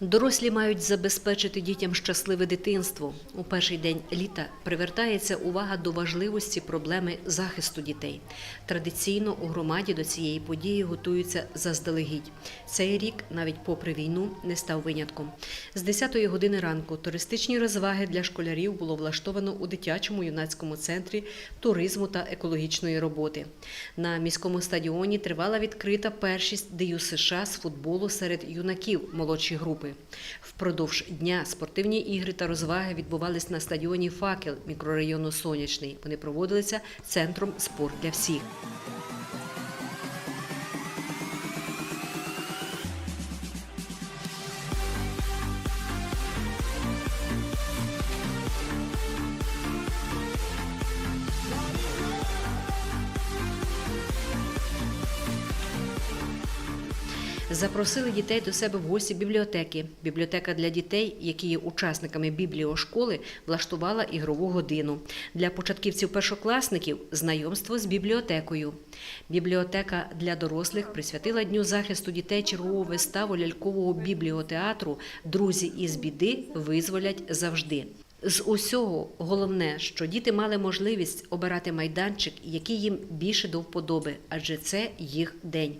Дорослі мають забезпечити дітям щасливе дитинство. У перший день літа привертається увага до важливості проблеми захисту дітей. Традиційно у громаді до цієї події готуються заздалегідь. Цей рік, навіть попри війну, не став винятком. З 10-ї години ранку туристичні розваги для школярів було влаштовано у дитячому юнацькому центрі туризму та екологічної роботи. На міському стадіоні тривала відкрита першість ДЮСШ США з футболу серед юнаків молодші групи. Впродовж дня спортивні ігри та розваги відбувались на стадіоні Факел мікрорайону Сонячний. Вони проводилися центром спорт для всіх. Запросили дітей до себе в гості бібліотеки. Бібліотека для дітей, які є учасниками бібліошколи, влаштувала ігрову годину. Для початківців-першокласників знайомство з бібліотекою. Бібліотека для дорослих присвятила Дню захисту дітей чергову виставу лялькового бібліотеатру Друзі із біди визволять завжди. З усього головне, що діти мали можливість обирати майданчик, який їм більше до вподоби, адже це їх день.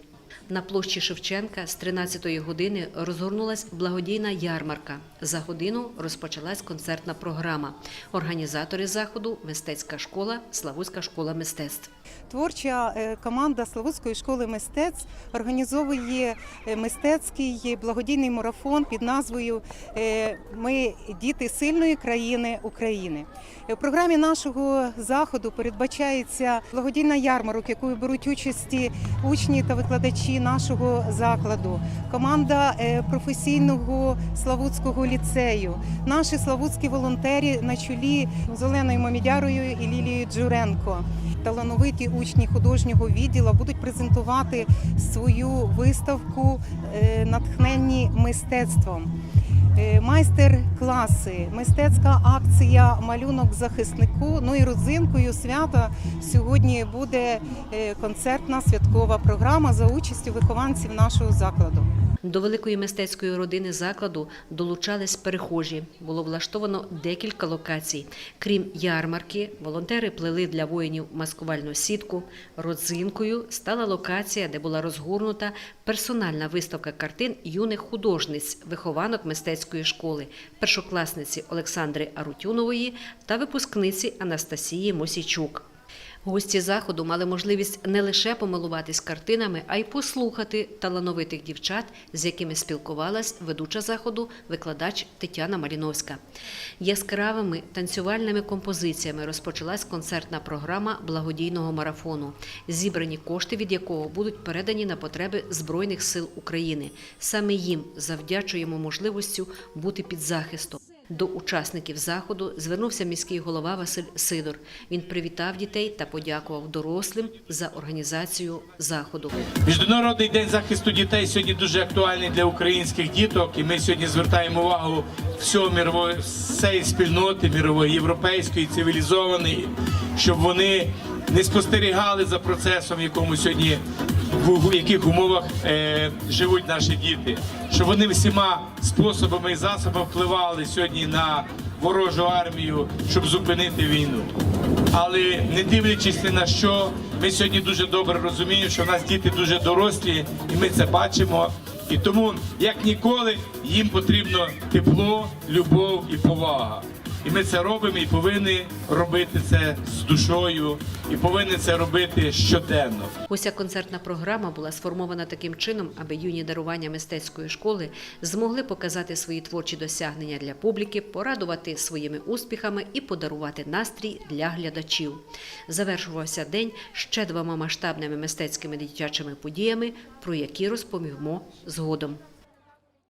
На площі Шевченка з 13-ї години розгорнулась благодійна ярмарка. За годину розпочалась концертна програма. Організатори заходу мистецька школа, Славутська школа мистецтв. Творча е, команда Славутської школи мистецтв організовує е, мистецький благодійний марафон під назвою е, Ми діти сильної країни України. В програмі нашого заходу передбачається благодійна ярмарок, якою беруть участі учні та викладачі нашого закладу, команда е, професійного Славутського ліцею, наші славутські волонтери на чолі з Оленою Мамідярою і Лілією Джуренко талановиті учні художнього відділу будуть презентувати свою виставку е, натхненні мистецтвом. Е, Майстер-класи, мистецька акція Малюнок захиснику. Ну і родзинкою свята сьогодні буде е, концертна святкова програма за участю вихованців нашого закладу. До великої мистецької родини закладу долучались перехожі. Було влаштовано декілька локацій. Крім ярмарки, волонтери плели для воїнів маскувальну сітку. Родзинкою стала локація, де була розгорнута персональна виставка картин юних художниць, вихованок мистецької школи, першокласниці Олександри Арутюнової та випускниці Анастасії Мосійчук. Гості заходу мали можливість не лише помилуватись картинами, а й послухати талановитих дівчат, з якими спілкувалась ведуча заходу, викладач Тетяна Маріновська. Яскравими танцювальними композиціями розпочалась концертна програма благодійного марафону, зібрані кошти від якого будуть передані на потреби Збройних сил України. Саме їм завдячуємо можливістю бути під захистом. До учасників заходу звернувся міський голова Василь Сидор. Він привітав дітей та подякував дорослим за організацію заходу. Міжнародний день захисту дітей сьогодні дуже актуальний для українських діток, і ми сьогодні звертаємо увагу всього мірової всієї спільноти мірової, європейської, цивілізованої, щоб вони не спостерігали за процесом, в якому сьогодні в яких умовах е, живуть наші діти, щоб вони всіма способами і засобами впливали сьогодні на ворожу армію, щоб зупинити війну. Але не дивлячись на що, ми сьогодні дуже добре розуміємо, що в нас діти дуже дорослі, і ми це бачимо. І тому, як ніколи, їм потрібно тепло, любов і повага. І ми це робимо і повинні робити це з душою, і повинні це робити щоденно. Уся концертна програма була сформована таким чином, аби юні дарування мистецької школи змогли показати свої творчі досягнення для публіки, порадувати своїми успіхами і подарувати настрій для глядачів. Завершувався день ще двома масштабними мистецькими дитячими подіями, про які розповімо згодом.